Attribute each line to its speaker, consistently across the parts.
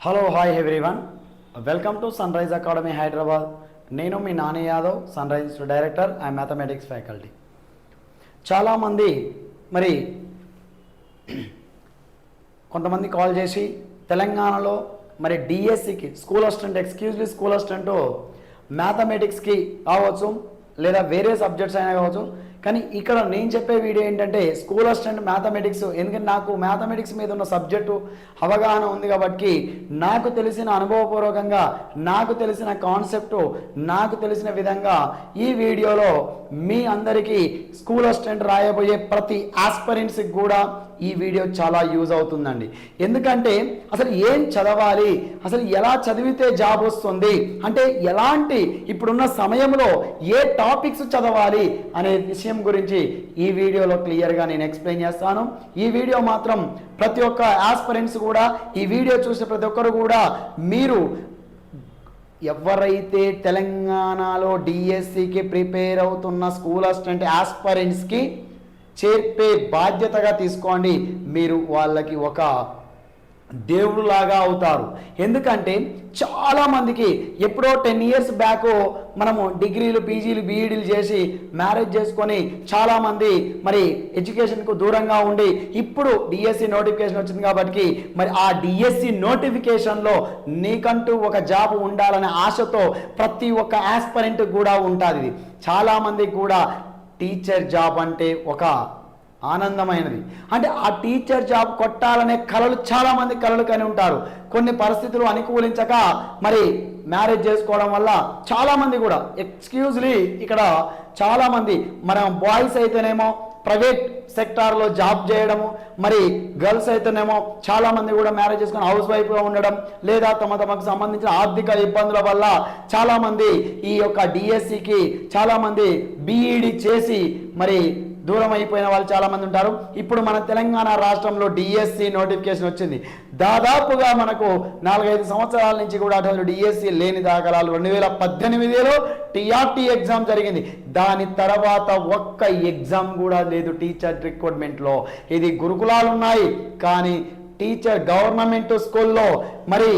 Speaker 1: Hello hi everyone welcome to Sunrise Academy Hyderabad నేను మీ Nani Yadav Sunrise director I mathematics faculty చాలామంది మరి కొంతమంది call చేసి తెలంగాణలో మరి డిఎస్సికి school assistant exclusively school assistant మ్యాథమెటిక్స్కి కావచ్చు లేదా వేరే సబ్జెక్ట్స్ అయినా కావచ్చు కానీ ఇక్కడ నేను చెప్పే వీడియో ఏంటంటే స్కూల్ అసిస్టెంట్ మ్యాథమెటిక్స్ ఎందుకంటే నాకు మ్యాథమెటిక్స్ మీద ఉన్న సబ్జెక్టు అవగాహన ఉంది కాబట్టి నాకు తెలిసిన అనుభవపూర్వకంగా నాకు తెలిసిన కాన్సెప్టు నాకు తెలిసిన విధంగా ఈ వీడియోలో మీ అందరికీ స్కూల్ అసిస్టెంట్ రాయబోయే ప్రతి ఆస్పరెంట్స్కి కూడా ఈ వీడియో చాలా యూజ్ అవుతుందండి. ఎందుకంటే అసలు ఏం చదవాలి అసలు ఎలా చదివితే జాబ్ వస్తుంది అంటే ఎలాంటి ఇప్పుడున్న సమయంలో ఏ టాపిక్స్ చదవాలి అనే విషయం గురించి ఈ వీడియోలో క్లియర్గా నేను ఎక్స్ప్లెయిన్ చేస్తాను. ఈ వీడియో మాత్రం ప్రతి ఒక్క ఆస్పరెంట్స్ కూడా ఈ వీడియో చూసే ప్రతి ఒక్కరు కూడా మీరు ఎవరైతే తెలంగాణలో డిఎస్సికి ప్రిపేర్ అవుతున్న స్కూల్ అసిస్టెంట్ ఆస్పరెంట్స్కి చేర్పే బాధ్యతగా తీసుకోండి మీరు వాళ్ళకి ఒక దేవుడులాగా అవుతారు. ఎందుకంటే చాలామందికి ఎప్పుడో టెన్ ఇయర్స్ బ్యాక్ మనము డిగ్రీలు పీజీలు బీఈడీలు చేసి మ్యారేజ్ చేసుకొని చాలామంది మరి ఎడ్యుకేషన్కు దూరంగా ఉండి ఇప్పుడు డిఎస్సి నోటిఫికేషన్ వచ్చింది కాబట్టి మరి ఆ డిఎస్సి నోటిఫికేషన్లో నీకంటూ ఒక జాబ్ ఉండాలనే ఆశతో ప్రతి ఒక్క ఆస్పరెంట్ కూడా ఉంటుంది. చాలామంది చాలామందికి కూడా టీచర్ జాబ్ అంటే ఒక ఆనందమైనది. అంటే ఆ టీచర్ జాబ్ కొట్టాలనే కళలు చాలామంది కళలు కని ఉంటారు. కొన్ని పరిస్థితులు అనుకూలించక మరి మ్యారేజ్ చేసుకోవడం వల్ల చాలామంది కూడా ఎక్స్క్యూజ్లీ ఇక్కడ చాలామంది మనం బాయ్స్ అయితేనేమో ప్రైవేట్ సెక్టార్లో జాబ్ చేయడము మరి గర్ల్స్ అయితేనేమో చాలామంది కూడా మ్యారేజ్ చేసుకుని హౌస్ వైఫ్గా ఉండడం లేదా తమ తమకు సంబంధించిన ఆర్థిక ఇబ్బందుల వల్ల చాలామంది ఈ యొక్క డిఎస్సికి చాలామంది బీఈడి చేసి మరి దూరం అయిపోయిన వాళ్ళు చాలామంది ఉంటారు. ఇప్పుడు మన తెలంగాణ రాష్ట్రంలో డిఎస్సి నోటిఫికేషన్ వచ్చింది. దాదాపుగా మనకు నాలుగైదు సంవత్సరాల నుంచి కూడా అటువంటి డిఎస్సి లేని దాఖలాలు. రెండు వేల పద్దెనిమిదిలో టీఆర్టీ ఎగ్జామ్ జరిగింది. దాని తర్వాత ఒక్క ఎగ్జామ్ కూడా లేదు టీచర్ రిక్రూట్మెంట్లో ఇది గురుకులాలు ఉన్నాయి. కానీ టీచర్ గవర్నమెంట్ స్కూల్లో మరి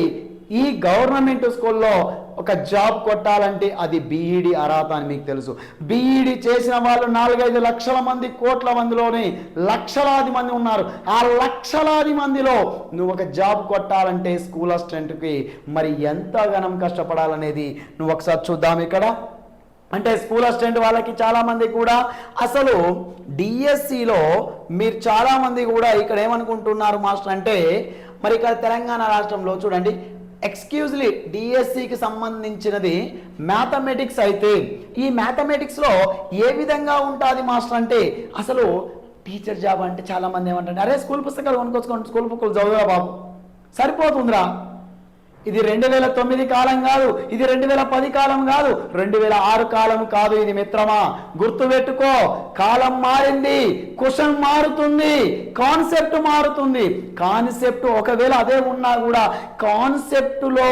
Speaker 1: ఈ గవర్నమెంట్ స్కూల్లో ఒక జాబ్ కొట్టాలంటే అది బీఈడి అర్హత అని మీకు తెలుసు. బీఈడి చేసిన వాళ్ళు నాలుగైదు లక్షల మంది కోట్ల మందిలోనే లక్షలాది మంది ఉన్నారు. ఆ లక్షలాది మందిలో నువ్వు ఒక జాబ్ కొట్టాలంటే స్కూల్ అసిస్టెంట్కి మరి ఎంత ఘనం కష్టపడాలనేది నువ్వు ఒకసారి చూద్దాం ఇక్కడ. అంటే స్కూల్ అసిస్టెంట్ వాళ్ళకి చాలామంది కూడా అసలు డిఎస్సిలో మీరు చాలామంది కూడా ఇక్కడ ఏమనుకుంటున్నారు మాస్టర్ అంటే మరి ఇక్కడ తెలంగాణ రాష్ట్రంలో చూడండి ఎక్స్క్యూజ్లీ డిఎస్సికి సంబంధించినది మ్యాథమెటిక్స్ అయితే ఈ మ్యాథమెటిక్స్లో ఏ విధంగా ఉంటుంది మాస్టర్ అంటే అసలు టీచర్ జాబ్ అంటే చాలామంది ఏమంటారు అరే స్కూల్ పుస్తకాలు కొనుక్కొచ్చుకోండి స్కూల్ పుస్తకాలు చదువురా బాబు. సరిపోతుందిరా. ఇది రెండు వేల తొమ్మిది కాలం కాదు ఇది రెండు వేల పది కాలం కాదు. రెండు వేల ఆరు కాలం కాదు ఇది మిత్రమా. గుర్తుపెట్టుకో కాలం మారింది క్వశ్చన్ మారుతుంది కాన్సెప్ట్ మారుతుంది. కాన్సెప్ట్ ఒకవేళ అదే ఉన్నా కూడా కాన్సెప్ట్లో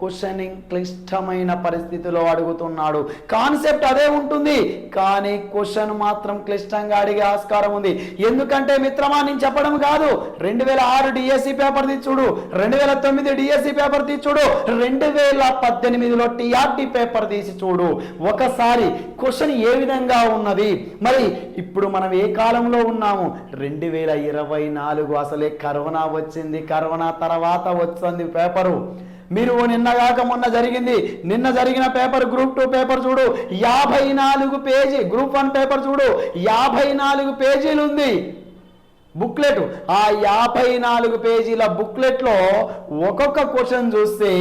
Speaker 1: క్వశ్చనింగ్ క్లిష్టమైన పరిస్థితిలో అడుగుతున్నాడు. కాన్సెప్ట్ అదే ఉంటుంది. కానీ క్వశ్చన్ మాత్రం క్లిష్టంగా అడిగే ఆస్కారం ఉంది. ఎందుకంటే మిత్రమా నేను చెప్పడం కాదు. రెండు వేల ఆరు డిఎస్సి పేపర్ తీర్చుడు. రెండు వేల తొమ్మిది డిఎస్సి పేపర్ తీర్చుడు. రెండు వేల పద్దెనిమిదిలో టీఆర్టీ పేపర్ తీసి చూడు. ఒకసారి క్వశ్చన్ ఏ విధంగా ఉన్నది? మరి ఇప్పుడు మనం ఏ కాలంలో ఉన్నాము? రెండు వేల ఇరవై నాలుగు అసలే కరోనా వచ్చింది. కరోనా తర్వాత వచ్చింది పేపరు. మీరు నిన్న కాక మొన్న జరిగింది. నిన్న జరిగిన పేపర్ గ్రూప్ టూ పేపర్ చూడు. యాభై నాలుగు పేజీ గ్రూప్ వన్ పేపర్ చూడు. యాభై నాలుగు పేజీలు ఉంది. బుక్లెట్. ఆ యాభై నాలుగు పేజీల బుక్లెట్లో ఒక్కొక్క క్వశ్చన్ చూస్తే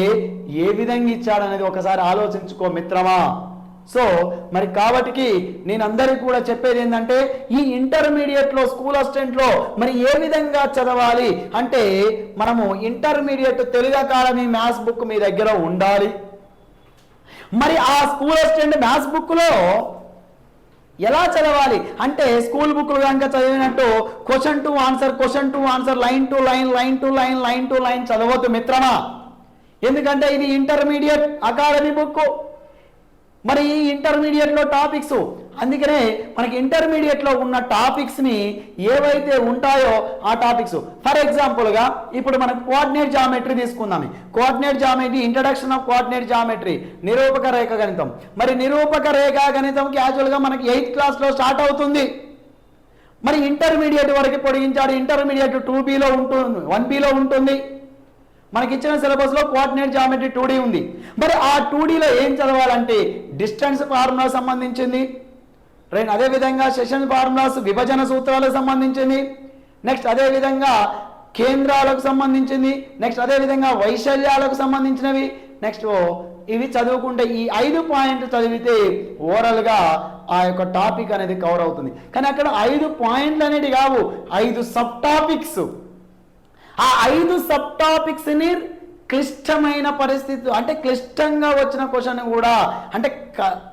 Speaker 1: ఏ విధంగా ఇచ్చాడనేది ఒకసారి ఆలోచించుకో మిత్రమా. సో మరి కాబట్టికి నేను అందరికీ కూడా చెప్పేది ఏంటంటే ఈ ఇంటర్మీడియట్లో స్కూల్ అసిస్టెంట్లో మరి ఏ విధంగా చదవాలి అంటే మనము intermediate Telugu Academy maths book మీ దగ్గర ఉండాలి. మరి ఆ స్కూల్ అసిస్టెంట్ మ్యాథ్స్ బుక్లో ఎలా చదవాలి? అంటే స్కూల్ బుక్లు కనుక చదివినట్టు question to answer question to answer line to line line to line line to line చదవద్దు మిత్రమా? ఎందుకంటే ఇది ఇంటర్మీడియట్ అకాడమీ బుక్ మరి ఈ ఇంటర్మీడియట్లో టాపిక్స్ అందుకనే మనకి ఇంటర్మీడియట్లో ఉన్న టాపిక్స్ని ఏవైతే ఉంటాయో ఆ టాపిక్స్ ఫర్ ఎగ్జాంపుల్గా ఇప్పుడు మనం కోఆర్డినేట్ జామెట్రీ తీసుకుందాం. Coordinate geometry introduction of coordinate geometry నిరూపక రేఖ గణితం. మరి నిరూపక రేఖ గణితం క్యాజువల్గా మనకి ఎయిత్ క్లాస్లో స్టార్ట్ అవుతుంది. మరి ఇంటర్మీడియట్ వరకు పొడిగించాడు. ఇంటర్మీడియట్ టూ బీలో ఉంటుంది వన్ బీలో ఉంటుంది. మనకి ఇచ్చిన సిలబస్లో కోఆర్డినేట్ జామెట్రీ టూ ఉంది. మరి ఆ టూ డీలో ఏం చదవాలంటే డిస్టెన్స్ ఫార్ములా సంబంధించింది రైట్ అదేవిధంగా సెషన్ ఫార్ములాస్ విభజన సూత్రాలకు సంబంధించింది నెక్స్ట్ అదేవిధంగా కేంద్రాలకు సంబంధించింది నెక్స్ట్ అదేవిధంగా వైశల్యాలకు సంబంధించినవి నెక్స్ట్ ఇవి చదువుకుంటే ఈ ఐదు పాయింట్లు చదివితే ఓవరాల్గా ఆ యొక్క టాపిక్ అనేది కవర్ అవుతుంది. కానీ అక్కడ ఐదు పాయింట్లు అనేవి కావు ఐదు సబ్ టాపిక్స్ ఆ ఐదు సబ్ టాపిక్స్ని క్లిష్టమైన పరిస్థితి అంటే క్లిష్టంగా వచ్చిన క్వశ్చన్ కూడా అంటే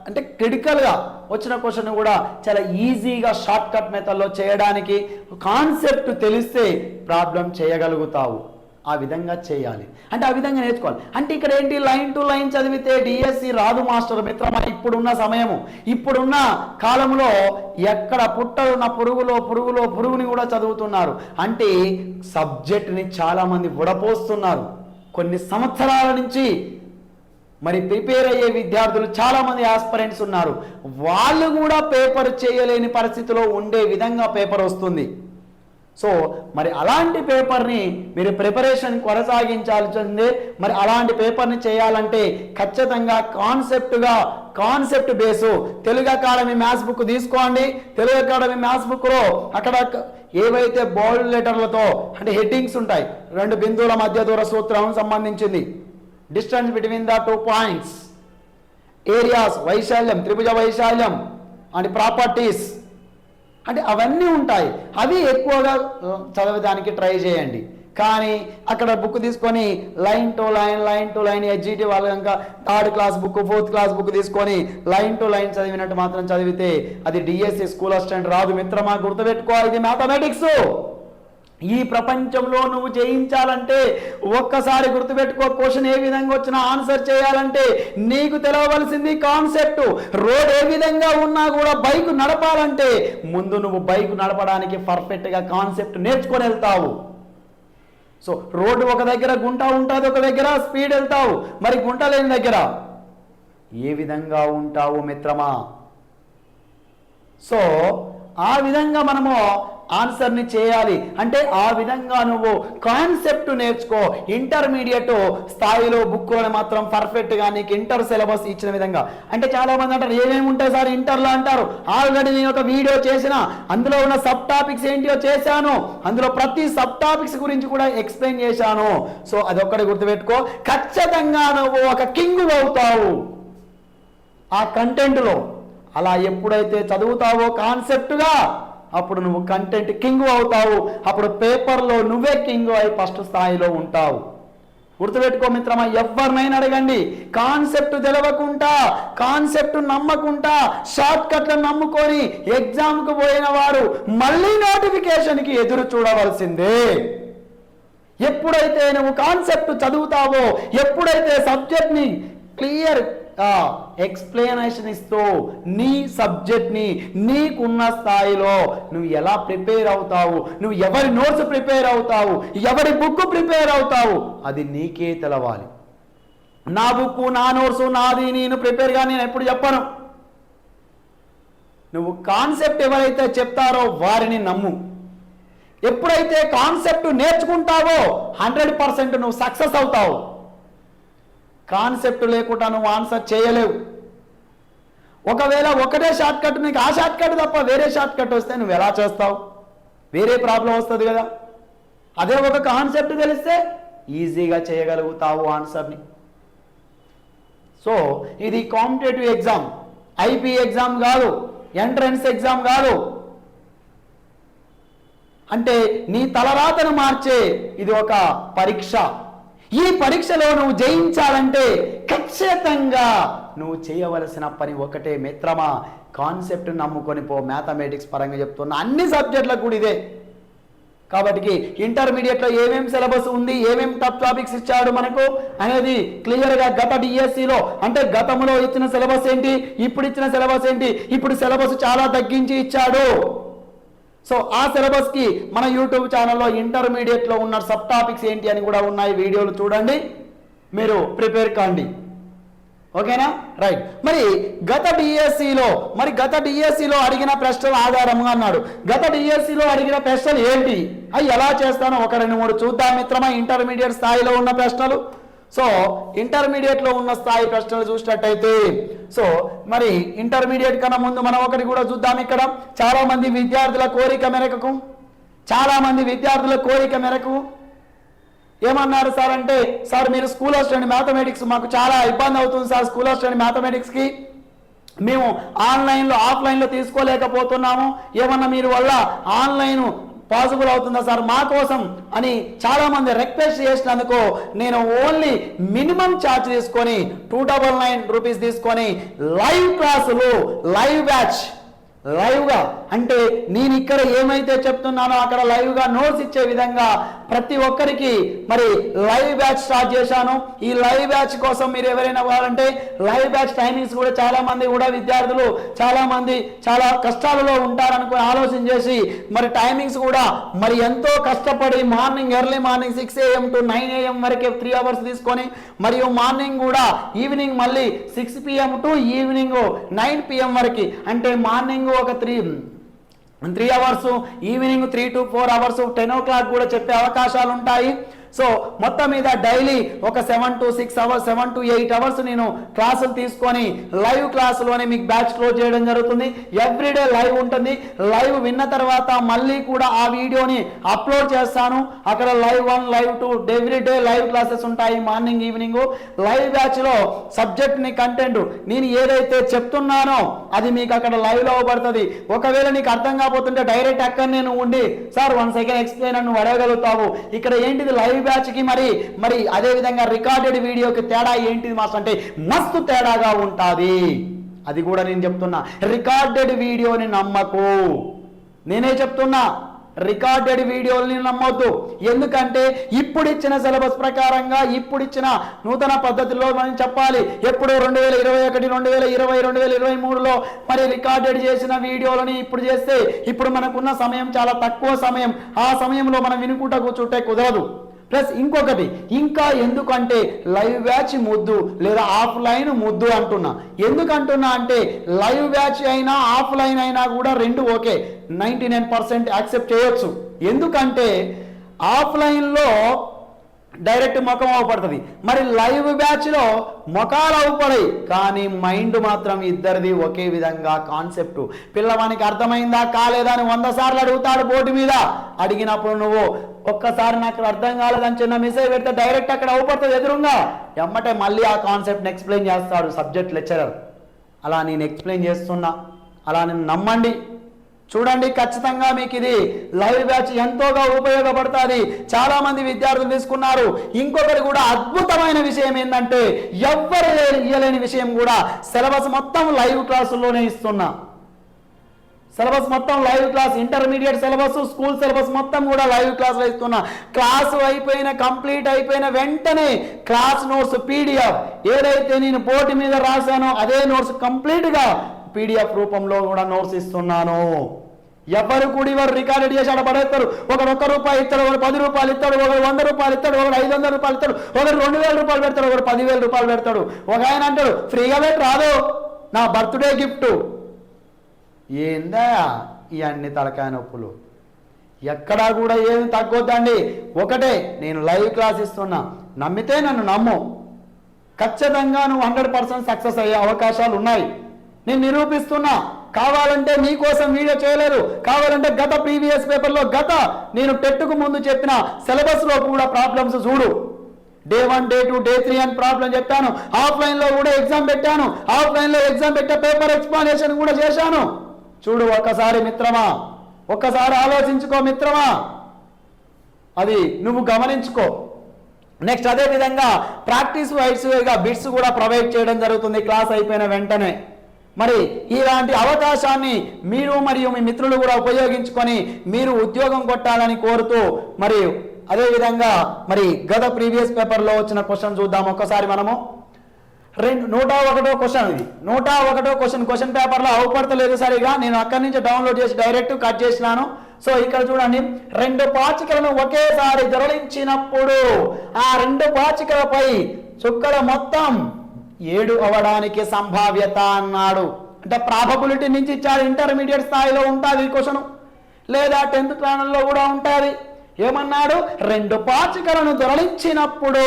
Speaker 1: అంటే క్రిటికల్గా వచ్చిన క్వశ్చన్ కూడా చాలా ఈజీగా షార్ట్ కట్ మెథడ్లో చేయడానికి కాన్సెప్ట్ తెలిస్తే ప్రాబ్లం చేయగలుగుతావు. ఆ విధంగా చేయాలి. అంటే ఆ విధంగా నేర్చుకోవాలి. అంటే ఇక్కడ ఏంటి? లైన్ టు లైన్ చదివితే డిఎస్సి రాదు మాస్టర్ మిత్రమా? ఇప్పుడున్న సమయము. ఇప్పుడున్న కాలంలో ఎక్కడ పుట్టలున్న పురుగులో పురుగులో పురుగుని కూడా చదువుతున్నారు. అంటే సబ్జెక్ట్ని చాలామంది ఉడపోస్తున్నారు కొన్ని సంవత్సరాల నుంచి మరి ప్రిపేర్ అయ్యే విద్యార్థులు చాలామంది ఆస్పరెంట్స్ ఉన్నారు. వాళ్ళు కూడా పేపర్ చేయలేని పరిస్థితిలో ఉండే విధంగా పేపర్ వస్తుంది. సో మరి అలాంటి పేపర్ని మీరు ప్రిపరేషన్ కొనసాగించాల్సిందే. మరి అలాంటి పేపర్ని చేయాలంటే ఖచ్చితంగా కాన్సెప్ట్గా concept base. Telugu Academy maths book తీసుకోండి. తెలుగు అకాడమీ మ్యాథ్స్ బుక్లో అక్కడ ఏవైతే బోల్డ్ లెటర్లతో అంటే హెడ్డింగ్స్ ఉంటాయి రెండు బిందువుల మధ్య దూర సూత్రం సంబంధించింది. Distance between the two points. Areas వైశాల్యం త్రిభుజ వైశాల్యం అండ్ ప్రాపర్టీస్. అంటే అవన్నీ ఉంటాయి. అవి ఎక్కువగా చదవడానికి ట్రై చేయండి. కానీ అక్కడ బుక్ తీసుకొని line to line line to line HGT వాళ్ళు ఇంకా third class book fourth class book తీసుకొని లైన్ టు లైన్ చదివినట్టు మాత్రం చదివితే అది డిఎస్సి స్కూల్ అసిస్టెంట్ రాదు మిత్రమా గుర్తుపెట్టుకోవాలి ఇది మ్యాథమెటిక్స్. ఈ ప్రపంచంలో నువ్వు జయించాలంటే ఒక్కసారి గుర్తుపెట్టుకో క్వశ్చన్ ఏ విధంగా వచ్చినా ఆన్సర్ చేయాలంటే నీకు తెలవలసింది కాన్సెప్ట్. రోడ్ ఏ విధంగా ఉన్నా కూడా బైక్ నడపాలంటే ముందు నువ్వు బైక్ నడపడానికి పర్ఫెక్ట్గా కాన్సెప్ట్ నేర్చుకొని వెళ్తావు. సో రోడ్డు ఒక దగ్గర గుంట ఉంటుంది ఒక దగ్గర స్పీడ్ వెళ్తావు. మరి గుంట లేని దగ్గర ఏ విధంగా ఉంటావు మిత్రమా? సో ఆ విధంగా మనము ఆన్సర్ని చేయాలి. అంటే ఆ విధంగా నువ్వు కాన్సెప్ట్ నేర్చుకో. ఇంటర్మీడియట్ స్థాయిలో బుక్లను మాత్రం పర్ఫెక్ట్గా నీకు ఇంటర్ సిలబస్ ఇచ్చిన విధంగా. అంటే చాలామంది అంటారు ఏమేమి ఉంటాయి సార్ ఇంటర్లో అంటారు. ఆల్రెడీ నేను ఒక వీడియో చేసిన అందులో ఉన్న సబ్ టాపిక్స్ ఏంటియో చేశాను. అందులో ప్రతి సబ్ టాపిక్స్ గురించి కూడా ఎక్స్ప్లెయిన్ చేశాను. సో అదొక్కటి గుర్తుపెట్టుకో. ఖచ్చితంగా నువ్వు ఒక కింగ్ అవుతావు. ఆ కంటెంట్లో అలా ఎప్పుడైతే చదువుతావో కాన్సెప్ట్గా అప్పుడు నువ్వు కంటెంట్ కింగ్ అవుతావు. అప్పుడు పేపర్లో నువ్వే కింగ్ అయి ఫస్ట్ స్థాయిలో ఉంటావు. గుర్తుపెట్టుకో మిత్రమా ఎవరినైనా అడగండి. కాన్సెప్ట్ తెలవకుండా కాన్సెప్ట్ నమ్మకుండా షార్ట్ కట్లను నమ్ముకొని ఎగ్జామ్కు పోయిన వారు మళ్ళీ నోటిఫికేషన్కి ఎదురు చూడవలసిందే. ఎప్పుడైతే నువ్వు కాన్సెప్ట్ చదువుతావో ఎప్పుడైతే సబ్జెక్ట్ని క్లియర్ ఎక్స్ప్లెనేషన్ ఇస్తూ నీ సబ్జెక్ట్ని నీకున్న స్థాయిలో నువ్వు ఎలా ప్రిపేర్ అవుతావు? నువ్వు ఎవరి నోట్స్ ప్రిపేర్ అవుతావు? ఎవరి బుక్ ప్రిపేర్ అవుతావు? అది నీకే తెలవాలి. నా బుక్ నా నోట్స్ నాది నేను ప్రిపేర్గా నేను ఎప్పుడు చెప్పను. నువ్వు కాన్సెప్ట్ ఎవరైతే చెప్తారో వారిని నమ్ము. ఎప్పుడైతే కాన్సెప్ట్ నేర్చుకుంటావో హండ్రెడ్ పర్సెంట్ నువ్వు సక్సెస్ అవుతావు. కాన్సెప్ట్ లేకుండా నువ్వు ఆన్సర్ చేయలేవు. ఒకవేళ ఒకటే షార్ట్ కట్ నీకు ఆ షార్ట్ కట్ తప్ప వేరే షార్ట్ కట్ వస్తే నువ్వు ఎలా చేస్తావు? వేరే ప్రాబ్లం వస్తుంది కదా. అదే ఒక కాన్సెప్ట్ తెలిస్తే ఈజీగా చేయగలుగుతావు ఆన్సర్ని. సో ఇది కాంపిటేటివ్ ఎగ్జామ్. ఐపీ ఎగ్జామ్ కాదు ఎంట్రన్స్ ఎగ్జామ్ కాదు. అంటే నీ తలరాతను మార్చే ఇది ఒక పరీక్ష. ఈ పరీక్షలో నువ్వు జయించాలంటే ఖచ్చితంగా నువ్వు చేయవలసిన పని ఒకటే మిత్రమా? కాన్సెప్ట్ నమ్ముకొని పో మ్యాథమెటిక్స్ పరంగా చెప్తున్నా. అన్ని సబ్జెక్టులకు కూడా ఇదే. కాబట్టి ఇంటర్మీడియట్లో ఏమేం సిలబస్ ఉంది ఏమేం టఫ్ టాపిక్స్ ఇచ్చాడు మనకు అనేది క్లియర్గా గత డిఎస్సిలో అంటే గతంలో ఇచ్చిన సిలబస్ ఏంటి ఇప్పుడు ఇచ్చిన సిలబస్ ఏంటి ఇప్పుడు సిలబస్ చాలా తగ్గించి ఇచ్చాడు. సో ఆ సిలబస్కి మన యూట్యూబ్ ఛానల్లో ఇంటర్మీడియట్లో ఉన్న సబ్ టాపిక్స్ ఏంటి అని కూడా ఉన్నాయి వీడియోలు చూడండి. మీరు ప్రిపేర్ కాండి. ఓకేనా? రైట్ మరి గత డిఎస్సిలో మరి గత డిఎస్సిలో అడిగిన ప్రశ్నల ఆధారంగా అన్నాడు. గత డిఎస్సిలో అడిగిన ప్రశ్నలు ఏంటి? అవి ఎలా చేస్తానో ఒక రెండు మూడు చూద్దాం మిత్రమా? ఇంటర్మీడియట్ స్థాయిలో ఉన్న ప్రశ్నలు. సో ఇంటర్మీడియట్లో ఉన్న స్థాయి ప్రశ్నలు చూసినట్టయితే సో మరి ఇంటర్మీడియట్ కన్నా ముందు మనం ఒకటి కూడా చూద్దాం ఇక్కడ. చాలా మంది విద్యార్థుల కోరిక మేరకు చాలా మంది విద్యార్థుల కోరిక మేరకు ఏమన్నారు సార్ అంటే సార్ మీరు స్కూల్ స్టడీ మ్యాథమెటిక్స్ మాకు చాలా ఇబ్బంది అవుతుంది సార్ స్కూల్ స్టడీ మ్యాథమెటిక్స్కి మేము ఆన్లైన్లో ఆఫ్లైన్లో తీసుకోలేకపోతున్నాము. ఏమన్నా మీరు వల్ల ఆన్లైన్ పాసిబుల్ అవుతుందా సార్ మా కోసం అని చాలామంది రిక్వెస్ట్ చేసినందుకు నేను ఓన్లీ మినిమం ఛార్జ్ తీసుకొని టూ డబల్ నైన్ రూపీస్ తీసుకొని లైవ్ క్లాసులు లైవ్ బ్యాచ్ లైవ్గా అంటే నేను ఇక్కడ ఏమైతే చెప్తున్నానో అక్కడ లైవ్గా నోట్స్ ఇచ్చే విధంగా ప్రతి ఒక్కరికి మరి లైవ్ బ్యాచ్ స్టార్ట్ చేశాను. ఈ లైవ్ బ్యాచ్ కోసం మీరు ఎవరైనా వారంటే లైవ్ బ్యాచ్ టైమింగ్స్ కూడా చాలా మంది కూడా విద్యార్థులు చాలా మంది చాలా కష్టాలలో ఉంటారనుకుని ఆలోచన చేసి మరి టైమింగ్స్ కూడా మరి ఎంతో కష్టపడి morning early morning six AM to nine AM వరకే త్రీ అవర్స్ తీసుకొని మరియు మార్నింగ్ కూడా ఈవినింగ్ మళ్ళీ six PM to evening nine PM వరకు. అంటే మార్నింగ్ ఒక three three hours evening three to four hours ten o'clock కూడా చెప్పే అవకాశాలు ఉంటాయి సో మొత్తం మీద డైలీ ఒక seven to six hours seven to eight hours నేను క్లాసులు తీసుకొని లైవ్ క్లాసులోనే మీకు బ్యాచ్ క్లోజ్ చేయడం జరుగుతుంది. ఎవ్రీడే లైవ్ ఉంటుంది. లైవ్ విన్న తర్వాత మళ్ళీ కూడా ఆ వీడియోని అప్లోడ్ చేస్తాను. అక్కడ live one live two every day live classes ఉంటాయి మార్నింగ్ ఈవినింగ్ లైవ్ బ్యాచ్లో సబ్జెక్ట్ని కంటెంట్ నేను ఏదైతే చెప్తున్నానో అది మీకు అక్కడ లైవ్లో పడుతుంది ఒకవేళ నీకు అర్థం కాకపోతుంటే డైరెక్ట్ అక్కడ నేను ఉండి సార్ వన్ సెకండ్ ఎక్స్ప్లెయిన్ అని నువ్వు ఇక్కడ ఏంటిది లైవ్ బ్యాచ్కి మరి మరి అదే విధంగా రికార్డెడ్ వీడియోకి తేడా ఏంటిది మాస్ అంటే మస్తు తేడాగా ఉంటుంది. అది కూడా నేను చెప్తున్నా. రికార్డెడ్ వీడియోని నమ్మకు. నేనే చెప్తున్నా రికార్డెడ్ వీడియోల్ని నమ్మొద్దు. ఎందుకంటే ఇప్పుడు ఇచ్చిన సిలబస్ ప్రకారంగా ఇప్పుడు ఇచ్చిన నూతన పద్ధతిలో మనం చెప్పాలి. ఎప్పుడు రెండు వేల ఇరవై ఒకటి రెండు వేల ఇరవై రెండు వేల ఇరవై మూడులో మరి రికార్డెడ్ చేసిన వీడియోలని ఇప్పుడు చేస్తే ఇప్పుడు మనకున్న సమయం చాలా తక్కువ సమయం. ఆ సమయంలో మనం వినుకుంటా కూర్చుంటే కుదరదు. ప్లస్ ఇంకొకటి ఇంకా ఎందుకంటే లైవ్ బ్యాచ్ ముద్దు లేదా ఆఫ్లైన్ ముద్దు అంటున్నా. ఎందుకంటున్నా అంటే లైవ్ బ్యాచ్ అయినా ఆఫ్లైన్ అయినా కూడా రెండు okay ninety nine percent accept చేయొచ్చు. ఎందుకంటే ఆఫ్లైన్లో డైరెక్ట్ ముఖం అవపడుతుంది. మరి లైవ్ బ్యాచ్లో ముఖాలు అవుపడాయి కానీ మైండ్ మాత్రం ఇద్దరిది ఒకే విధంగా కాన్సెప్ట్. పిల్లవానికి అర్థమైందా కాలేదా అని వంద సార్లు అడుగుతాడు బోర్డు మీద. అడిగినప్పుడు నువ్వు ఒక్కసారి నాకు అర్థం కాలేదని చిన్న మెసేజ్ పెడితే డైరెక్ట్ అక్కడ అవపడుతుంది ఎదురుగా. ఎమ్మటే మళ్ళీ ఆ కాన్సెప్ట్ని ఎక్స్ప్లెయిన్ చేస్తాడు సబ్జెక్ట్ లెక్చరర్ అలా నేను ఎక్స్ప్లెయిన్ చేస్తున్నా. అలా నేను నమ్మండి. చూడండి ఖచ్చితంగా మీకు ఇది లైవ్ బ్యాచ్ ఎంతోగా ఉపయోగపడుతుంది. చాలా మంది విద్యార్థులు తీసుకున్నారు. ఇంకొకటి కూడా అద్భుతమైన విషయం ఏంటంటే ఎవ్వరు ఇయ్యలేని విషయం కూడా సిలబస్ మొత్తం లైవ్ క్లాసుల్లోనే ఇస్తున్నా. సిలబస్ మొత్తం live class intermediate syllabus school syllabus మొత్తం కూడా లైవ్ క్లాస్లో ఇస్తున్నా. క్లాసు అయిపోయిన కంప్లీట్ అయిపోయిన వెంటనే క్లాస్ నోట్స్ పీడిఎఫ్ ఏదైతే నేను బోర్డు మీద రాశానో అదే నోట్స్ కంప్లీట్గా పీడిఎఫ్ రూపంలో కూడా నోట్స్ ఇస్తున్నాను. ఎవరు కూడా ఎవరు రికార్డెడ్ చేసి ఆడ పడేస్తారు. ఒకరు ఒక్క రూపాయి ఇస్తాడు ఒకరు పది రూపాయలు ఇస్తాడు ఒకరు వంద రూపాయలు ఇస్తాడు ఒకరు ఐదు వందల రూపాయలు ఇస్తాడు ఒకరు రెండు వేల రూపాయలు పెడతాడు ఒకరు పదివేల రూపాయలు పెడతాడు. ఒక ఆయన అంటాడు ఫ్రీగా పెట్టి రాదు. నా బర్త్డే గిఫ్ట్. ఏందా ఈ అన్ని తలకాయ నొప్పులు? ఎక్కడా కూడా ఏమి తగ్గొద్దండి. ఒకటే నేను లైవ్ క్లాస్ ఇస్తున్నా. నమ్మితే నన్ను నమ్ము. ఖచ్చితంగా నువ్వు హండ్రెడ్ పర్సెంట్ సక్సెస్ అయ్యే అవకాశాలు ఉన్నాయి. నేను నిరూపిస్తున్నా. కావాలంటే మీకోసం వీడియో చేయలేదు కావాలంటే గత ప్రీవియస్ పేపర్లో గత నేను టెట్కు ముందు చెప్పిన సిలబస్లో కూడా ప్రాబ్లమ్స్ చూడు. Day one day two day three అని ప్రాబ్లం చెప్పాను. ఆఫ్లైన్లో కూడా ఎగ్జామ్ పెట్టాను. ఆఫ్లైన్లో ఎగ్జామ్ పెట్టే పేపర్ ఎక్స్ప్లెనేషన్ కూడా చేశాను. చూడు ఒక్కసారి మిత్రమా. ఒక్కసారి ఆలోచించుకో మిత్రమా. అది నువ్వు గమనించుకో. నెక్స్ట్ అదే విధంగా ప్రాక్టీస్ వైడ్స్గా బిట్స్ కూడా ప్రొవైడ్ చేయడం జరుగుతుంది. క్లాస్ అయిపోయిన వెంటనే. మరి ఇలాంటి అవకాశాన్ని మీరు మరియు మీ మిత్రులు కూడా ఉపయోగించుకొని మీరు ఉద్యోగం కొట్టాలని కోరుతూ మరి అదేవిధంగా మరి గత ప్రీవియస్ పేపర్లో వచ్చిన క్వశ్చన్ చూద్దాం ఒక్కసారి మనము. రెండు నూట ఒకటో క్వశ్చన్ ఇది. నూట ఒకటో క్వశ్చన్ క్వశ్చన్ పేపర్లో అవపడతలేదు సరిగా. నేను అక్కడి నుంచి డౌన్లోడ్ చేసి డైరెక్ట్ కట్ చేసినాను. సో ఇక్కడ చూడండి. రెండు పాచికలను ఒకేసారి దొరలించినప్పుడు ఆ రెండు పాచికలపై చుక్కల మొత్తం ఏడు అవడానికి సంభావ్యత అన్నాడు. అంటే ప్రాబబిలిటీ నుంచి ఇచ్చాడు ఇంటర్మీడియట్ స్థాయిలో ఉంటుంది క్వశ్చన్ లేదా టెన్త్ ఛానల్లో కూడా ఉంటుంది. ఏమన్నాడు? రెండు పాచికలను దొరలించినప్పుడు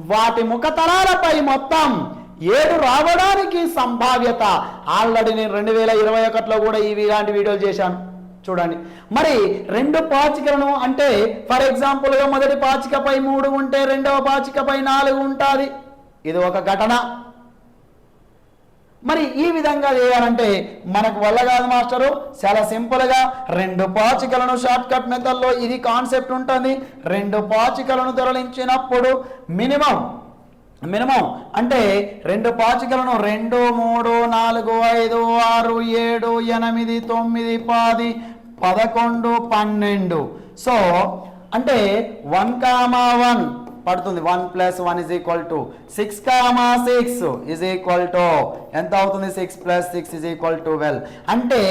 Speaker 1: వాటి ముఖతలాలపై మొత్తం ఏడు రావడానికి సంభావ్యత. ఆల్రెడీ నేను రెండు వేల ఇరవై ఒకటిలో కూడా ఈ ఇలాంటి వీడియోలు చేశాను. చూడండి. మరి రెండు పాచికలను అంటే ఫర్ ఎగ్జాంపుల్గా మొదటి పాచికపై మూడు ఉంటే రెండవ పాచికపై నాలుగు ఉంటుంది. ఇది ఒక ఘటన. మరి ఈ విధంగా చేయాలంటే మనకు వల్ల కాదు మాస్టరు చాలా సింపుల్గా రెండు పాచికలను షార్ట్కట్ మెథడ్లో ఇది కాన్సెప్ట్ ఉంటుంది. రెండు పాచికలను తరలించినప్పుడు మినిమం మినిమం అంటే రెండు పాచికలను రెండు మూడు నాలుగు ఐదు ఆరు ఏడు ఎనిమిది తొమ్మిది పది పదకొండు పన్నెండు. సో అంటే వన్ కామా వన్. పడుతుంది. One plus one is equal to six comma six is equal to ఎంత అవుతుంది? Six plus six is equal to well అంటే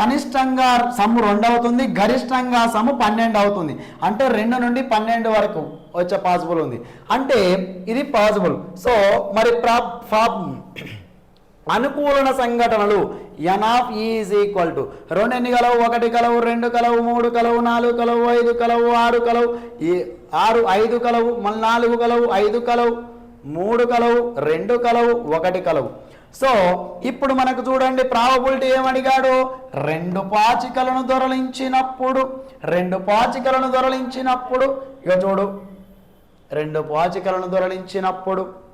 Speaker 1: కనిష్టంగా సమ్ము రెండు అవుతుంది గరిష్టంగా సమ్ము పన్నెండు అవుతుంది. అంటే రెండు నుండి పన్నెండు వరకు వచ్చే పాసిబుల్ ఉంది. అంటే ఇది పాసిబుల్ సో మరి ప్రా అనుకూలన సంఘటనలు N of is equal to రెండు ఎన్ని కలవు? ఒకటి కలవు రెండు కలవు మూడు కలవు నాలుగు కలవు ఐదు కలవు ఆరు కలవు? ఈ ఆరు ఐదు కలవు మళ్ళీ నాలుగు కలవు ఐదు కలవు మూడు కలవు రెండు కలవు ఒకటి కలవు. సో ఇప్పుడు మనకు చూడండి ప్రాబబిలిటీ ఏమడిగాడు? రెండు పాచికలను దొరలించినప్పుడు రెండు పాచికలను దొరలించినప్పుడు ఇక చూడు రెండు పాచికలను దొరలించినప్పుడు.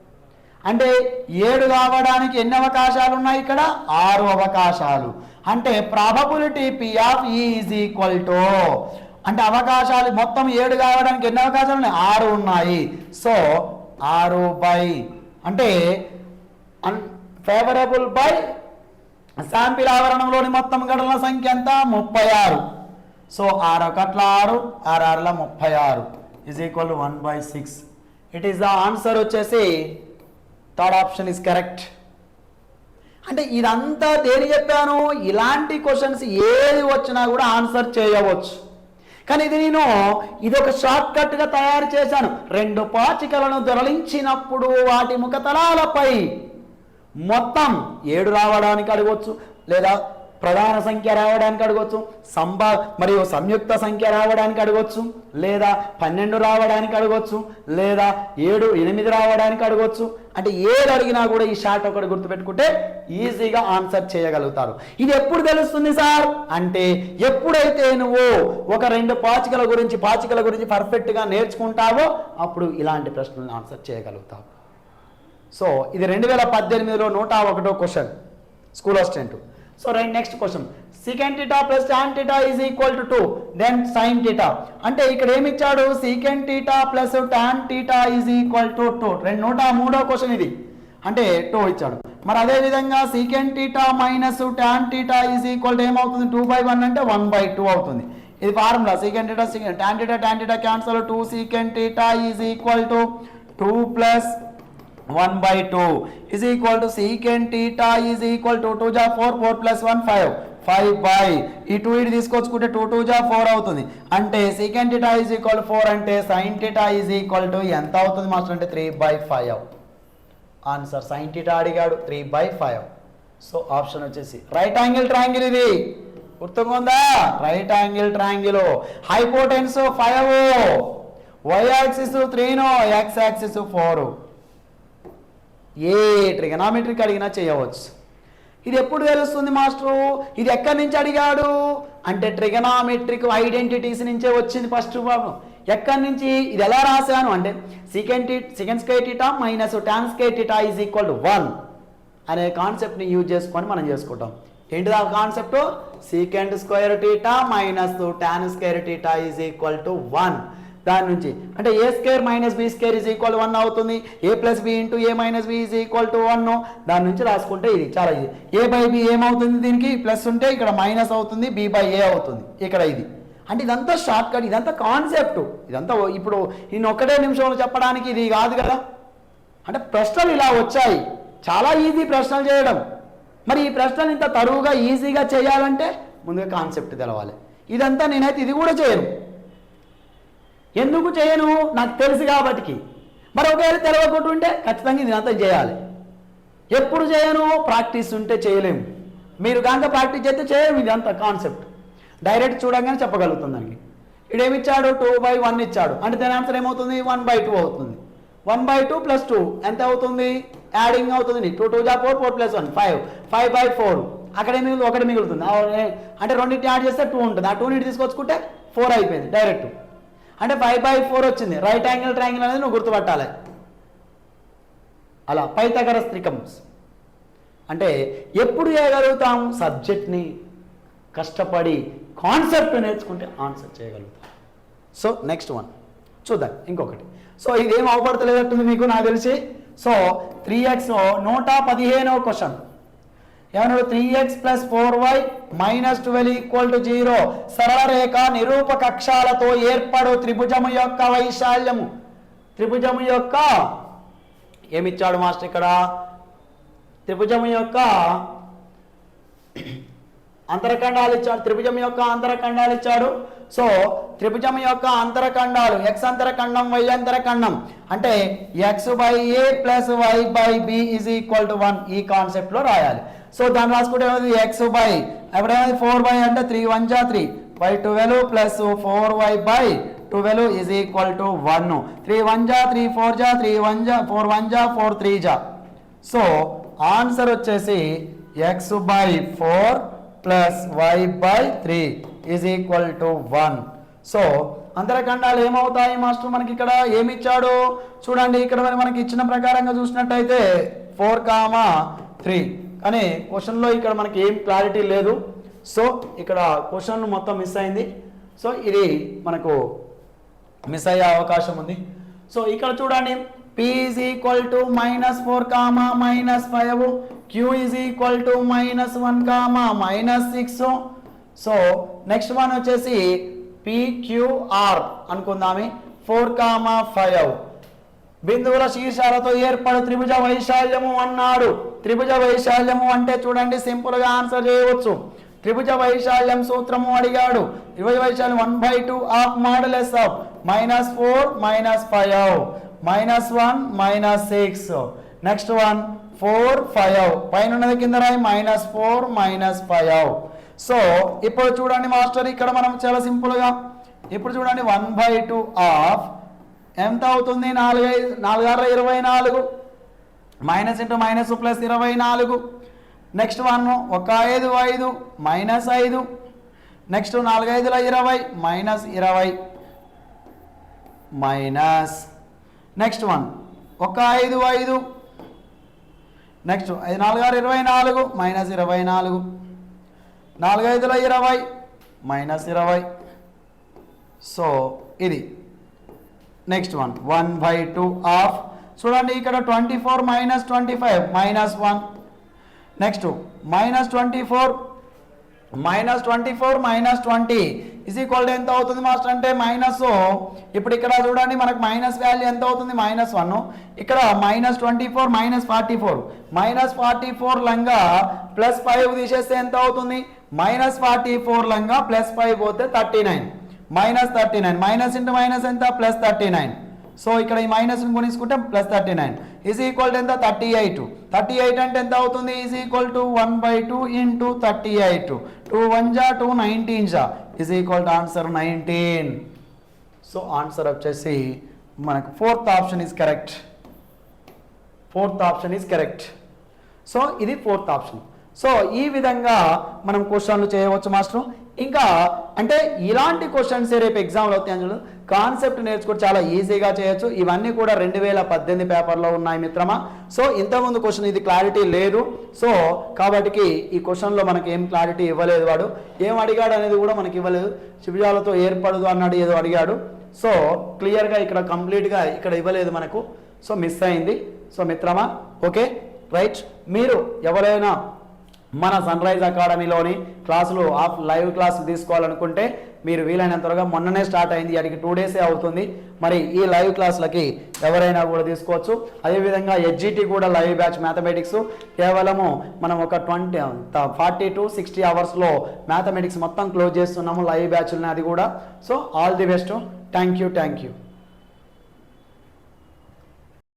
Speaker 1: అంటే ఏడు కావడానికి ఎన్ని అవకాశాలు ఉన్నాయి ఇక్కడ? ఆరు అవకాశాలు. అంటే probability P of is equal to అంటే అవకాశాలు మొత్తం ఏడు కావడానికి ఎన్ని అవకాశాలు ఉన్నాయి? ఆరు ఉన్నాయి. సో ఆరు బై అంటే అన్ ఫేవరబుల్ బై శాంపిల్ ఆవరణంలోని మొత్తం గడల సంఖ్య ఎంత? ముప్పై ఆరు. సో ఆరు ఒకట్ల ఆరు ఆరు ఆరుల ముప్పై ఆరు is equal to one by six it is the answer వచ్చేసి థర్డ్ ఆప్షన్ ఇస్ కరెక్ట్ అంటే ఇదంతా దేని చెప్పాను? ఇలాంటి క్వశ్చన్స్ ఏది వచ్చినా కూడా ఆన్సర్ చేయవచ్చు. కానీ ఇది నేను ఇది ఒక షార్ట్ కట్గా తయారు చేశాను. రెండు పాచికలను దొరలించినప్పుడు వాటి ముఖతలాలపై మొత్తం ఏడు రావడానికి అడగవచ్చు లేదా ప్రధాన సంఖ్య రావడానికి అడగవచ్చు సంభా మరియు సంయుక్త సంఖ్య రావడానికి అడగవచ్చు లేదా పన్నెండు రావడానికి అడగవచ్చు లేదా ఏడు ఎనిమిది రావడానికి అడగవచ్చు అంటే ఏది అడిగినా కూడా ఈ షార్ట్ ఒకటి గుర్తుపెట్టుకుంటే ఈజీగా ఆన్సర్ చేయగలుగుతారు. ఇది ఎప్పుడు తెలుస్తుంది సార్? అంటే ఎప్పుడైతే నువ్వు ఒక రెండు పాచికల గురించి పాచికల గురించి పర్ఫెక్ట్గా నేర్చుకుంటావో అప్పుడు ఇలాంటి ప్రశ్నలను ఆన్సర్ చేయగలుగుతావు. సో ఇది రెండు వేల పద్దెనిమిదిలో నూట ఒకటో question. School assistant. So right next question secant theta plus tan theta is equal to two then sine theta అంటే ఇక్కడ ఏమి ఇచ్చాడు? Secant theta plus tan theta is equal to two రెండు నూట మూడో క్వశ్చన్ ఇది. అంటే టూ ఇచ్చాడు. మరి అదేవిధంగా second secant theta minus tan theta is equal to ఏమవుతుంది? టూ బై వన్ అంటే వన్ బై టూ అవుతుంది. ఇది formula secant theta secant tan theta tan theta cancel two secant theta is equal to two plus one by two is equal to secant theta is equal to two జా four four plus one five five by ఈ two ఇటు తీసుకొచ్చుకుంటే two two జా four అవుతుంది. అంటే second theta is equal four అంటే sine theta is equal to ఎంత అవుతుంది మాస్టర్ అంటే three by five answer sine theta అడిగాడు three by five so option వచ్చేసి రైట్ యాంగిల్ ట్రాంగిల్ ఇది. గుర్తుకుందా right angle triangle hypotenuse five Y axis త్రీను X axis four ఏ trigonometric అడిగినా చేయవచ్చు. ఇది ఎప్పుడు తెలుస్తుంది మాస్టరు? ఇది ఎక్కడి నుంచి అడిగాడు? అంటే ట్రిగనామెట్రిక్ ఐడెంటిటీస్ నుంచే వచ్చింది ఫస్ట్ ప్రాబ్లం ఎక్కడి నుంచి? ఇది ఎలా రాశాను? అంటే సెకండ్ సెకండ్ స్కేటిటా theta minus tan స్కేటిటా theta is equal to one అనే కాన్సెప్ట్ని యూజ్ చేసుకొని మనం చేసుకుంటాం. ఏంటిది ఆ concept secant square theta minus tan square theta is equal to one దాని నుంచి. అంటే A square minus B square is equal one అవుతుంది. A plus B into A minus B is equal to one దాని నుంచి రాసుకుంటే ఇది చాలా ఇది ఏ బై బి ఏమవుతుంది దీనికి? ప్లస్ ఉంటే ఇక్కడ మైనస్ అవుతుంది బి బై ఏ అవుతుంది. ఇక్కడ ఇది. అంటే ఇదంతా షార్ట్ కట్ ఇదంతా కాన్సెప్ట్ ఇదంతా ఇప్పుడు నేను ఒక్కటే నిమిషంలో చెప్పడానికి ఇది కాదు కదా? అంటే ప్రశ్నలు ఇలా వచ్చాయి. చాలా ఈజీ ప్రశ్నలు చేయడం. మరి ఈ ప్రశ్నలు ఇంత తరువుగా ఈజీగా చేయాలంటే ముందుగా కాన్సెప్ట్ తెలవాలి. ఇదంతా నేనైతే ఇది కూడా చేయను. ఎందుకు చేయను? నాకు తెలుసు కాబట్టికి. మరి ఒకవేళ తెలవకుంటుంటే ఖచ్చితంగా ఇది అంతా చేయాలి. ఎప్పుడు చేయను? ప్రాక్టీస్ ఉంటే చేయలేము. మీరు కనుక ప్రాక్టీస్ చేస్తే చేయలేము. ఇది అంత కాన్సెప్ట్. డైరెక్ట్ చూడంగానే చెప్పగలుగుతుంది దానికి. ఇడేమి ఇచ్చాడు టూ బై వన్ ఇచ్చాడు. అంటే దాని ఆన్సర్ ఏమవుతుంది? వన్ బై టూ అవుతుంది. One by two plus two ఎంత అవుతుంది? యాడింగ్ అవుతుంది టూ టూ జా four four plus one five. Five by four. అక్కడే మిగులు ఒకటి మిగులుతుంది. అంటే రెండింటిని యాడ్ చేస్తే టూ ఉంటుంది. ఆ టూ తీసుకొచ్చుకుంటే ఫోర్ అయిపోయింది డైరెక్ట్. అంటే ఫైవ్ బై ఫోర్ వచ్చింది. రైట్ యాంగిల్ ట్రయాంగిల్ అనేది నువ్వు గుర్తుపట్టాలి. అలా పైతగరస్ త్రికమ్స్. అంటే ఎప్పుడు చేయగలుగుతాం సబ్జెక్ట్ని కష్టపడి కాన్సెప్ట్ నేర్చుకుంటే ఆన్సర్ చేయగలుగుతాం. సో నెక్స్ట్ వన్ చూద్దాం ఇంకొకటి. సో ఇదేం అవపడతలేదట్టుంది మీకు నాకు తెలిసి? సో త్రీ ఎక్స్ నూట పదిహేనవ క్వశ్చన్ ఏమన్నాడు? Three X plus four Y minus twelve equal to zero సరళ రేఖ నిరూప కక్షాలతో ఏర్పడు త్రిభుజము యొక్క వైశాల్యము. త్రిభుజము యొక్క ఏమిచ్చాడు మాస్టర్ ఇక్కడ? త్రిభుజము యొక్క అంతరఖండాలు ఇచ్చాడు. త్రిభుజం యొక్క అంతరఖండాలు ఇచ్చాడు. సో త్రిభుజం యొక్క అంతరఖండాలు ఎక్స్ అంతరఖండం వై అంతరఖండం. అంటే X by A plus Y by B is equal to one ఈ కాన్సెప్ట్లో రాయాలి. సో దాన్ని రాసుకుంటే ఏమైంది? ఎక్స్ బై ఎప్పుడేమైంది? ఫోర్ బై అంటే త్రీ వన్ జా three by twelve plus four Y by twelve is equal to one three one జా త్రీ ఫోర్ జా త్రీ వన్ జా ఫోర్ వన్ జా ఫోర్ త్రీ జా సో ఆన్సర్ వచ్చేసి X by four plus Y by three is equal to one so అంతరఖండాలు ఏమవుతాయి master మనకి ఇక్కడ? ఏమి ఇచ్చాడు చూడండి ఇక్కడ మరి మనకి ఇచ్చిన ప్రకారంగా చూసినట్టయితే ఫోర్ కామా త్రీ కానీ క్వశ్చన్లో ఇక్కడ మనకి ఏం క్లారిటీ లేదు. సో ఇక్కడ క్వశ్చన్ మొత్తం మిస్ అయింది. సో ఇది మనకు మిస్ అయ్యే అవకాశం ఉంది. సో ఇక్కడ చూడండి. P is equal to minus four comma minus five Q is equal to minus one comma minus six so next one వచ్చేసి పిక్యూఆర్ అనుకుందామి. ఫోర్ కామా ఫైవ్ బిందువుల శీర్షాలతో ఏర్పడు త్రిభుజ వైశాల్యము అన్నాడు. త్రిభుజ వైశాల్యము అంటే చూడండి సింపుల్గా ఆన్సర్ చేయవచ్చు. త్రిభుజ వైశాల్యం సూత్రము అడిగాడు. త్రిభుజ వైశాల్యం one by two of modulus of. Minus four minus five. Minus one minus six. Next one four five. పైన ఉన్నది కింద రాయి minus four minus five. So ఇప్పుడు చూడండి మాస్టర్ ఇక్కడ మనం చాలా సింపుల్గా ఇప్పుడు చూడండి వన్ బై టూ ఆఫ్ ఎంత అవుతుంది? నాలుగు ఐదు నాలుగు ఇరవై నాలుగు. మైనస్ ఇంటూ మైనస్ ప్లస్ ఇరవై నాలుగు. నెక్స్ట్ వన్ ఒక ఐదు ఐదు మైనస్ ఐదు. నెక్స్ట్ నాలుగైదుల ఇరవై మైనస్ ఇరవై. మైనస్. నెక్స్ట్ వన్ ఒక ఐదు ఐదు. నెక్స్ట్ ఐదు నాలుగు ఆరు ఇరవై నాలుగు మైనస్ ఇరవై నాలుగు. నాలుగైదుల ఇరవై మైనస్ ఇరవై. సో ఇది. Next one one by two of చూడండి ఇక్కడ twenty four minus twenty five minus one next minus twenty four minus twenty four minus twenty is equal ఎంత అవుతుంది మాస్టర్ అంటే మైనస్ ఇప్పుడు ఇక్కడ చూడండి మనకు మైనస్ వాల్యూ ఎంత అవుతుంది? మైనస్ వన్ ఇక్కడ minus twenty four minus forty four minus forty four లంగా ప్లస్ ఫైవ్ తీసేస్తే ఎంత అవుతుంది? మైనస్ ఫార్టీ ఫోర్ లంగా ప్లస్ ఫైవ్ పోతే thirty nine minus thirty nine minus into minus ఎంత? ప్లస్ థర్టీ నైన్ సో ఇక్కడ ఈ మైనస్ని గుణించుకుంటే plus thirty nine is equal to ఎంత? థర్టీ ఎయిట్ థర్టీ ఎయిట్ అంటే ఎంత అవుతుంది? Is equal to one by two into thirty eight two one జా two nineteen జా is equal to answer nineteen so answer వచ్చేసి మనకు fourth option is correct fourth option is correct so ఇది fourth option so ఈ విధంగా మనం క్వశ్చన్లు చేయవచ్చు మాస్టర్. ఇంకా అంటే ఇలాంటి క్వశ్చన్స్ రేపు ఎగ్జామ్లో అవుతాయి అందులో కాన్సెప్ట్ నేర్చుకుని చాలా ఈజీగా చేయొచ్చు. ఇవన్నీ కూడా రెండు వేల పద్దెనిమిది పేపర్లో ఉన్నాయి మిత్రమా. సో ఇంతకుముందు క్వశ్చన్ ఇది క్లారిటీ లేదు. సో కాబట్టి ఈ క్వశ్చన్లో మనకి ఏం క్లారిటీ ఇవ్వలేదు వాడు. ఏం అడిగాడు అనేది కూడా మనకి ఇవ్వలేదు. శిబిరాలతో ఏర్పడదు అన్నాడు ఏదో అడిగాడు. సో క్లియర్గా ఇక్కడ కంప్లీట్గా ఇక్కడ ఇవ్వలేదు మనకు. సో మిస్ అయింది. సో మిత్రమా ఓకే. రైట్. మీరు ఎవరైనా మన సన్ రైజ్ అకాడమీలోని క్లాసులు ఆఫ్ లైవ్ క్లాస్ తీసుకోవాలనుకుంటే మీరు వీలైనంత త్వరగా మొన్ననే స్టార్ట్ అయింది. అడిగి టూ డేసే అవుతుంది. మరి ఈ లైవ్ క్లాసులకి ఎవరైనా కూడా తీసుకోవచ్చు. అదేవిధంగా హెచ్జిటి కూడా లైవ్ బ్యాచ్ మ్యాథమెటిక్స్ కేవలము మనం ఒక ట్వంటీ ఫార్టీ టు సిక్స్టీ అవర్స్లో మ్యాథమెటిక్స్ మొత్తం క్లోజ్ చేస్తున్నాము లైవ్ బ్యాచ్లని అది కూడా. So all the best. Thank you thank you